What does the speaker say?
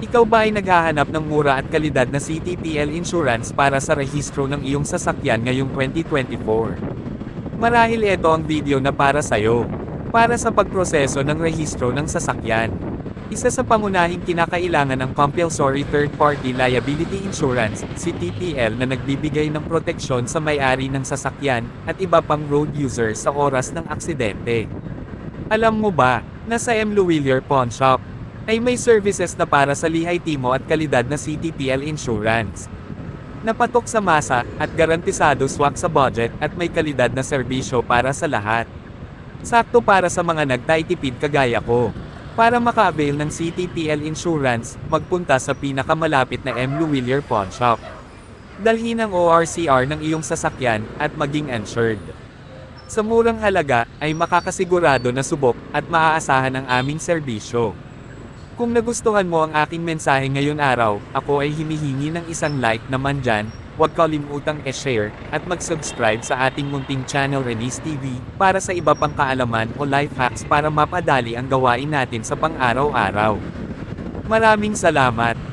Ikaw ba ay naghahanap ng mura at kalidad na CTPL insurance para sa rehistro ng iyong sasakyan ngayong 2024? Marahil ito ang video na para sa'yo. Para sa pagproseso ng rehistro ng sasakyan. Isa sa pangunahing kinakailangan ng Compulsory Third Party Liability Insurance, CTPL na nagbibigay ng proteksyon sa may-ari ng sasakyan, at iba pang road user sa oras ng aksidente. Alam mo ba, na sa M. Luwilier Pawn Shop, ay may services na para sa lihay timo at kalidad na CTPL insurance. Napatok sa masa, at garantisado swak sa budget, at may kalidad na serbisyo para sa lahat. Sakto para sa mga nagtitipid kagaya ko. Para maka-avail ng CTPL insurance, magpunta sa pinakamalapit na M. Luwilier Pawn Shop. Dalhin ang ORCR ng iyong sasakyan, at maging insured. Sa murang halaga, ay makakasigurado na subok, at maaasahan ang aming serbisyo. Kung nagustuhan mo ang aking mensahe ngayon araw, ako ay himihingi ng isang like naman dyan, huwag kalimutang e-share, at mag-subscribe sa ating munting channel Renis TV, para sa iba pang kaalaman o life hacks para mapadali ang gawain natin sa pang-araw-araw. Maraming salamat!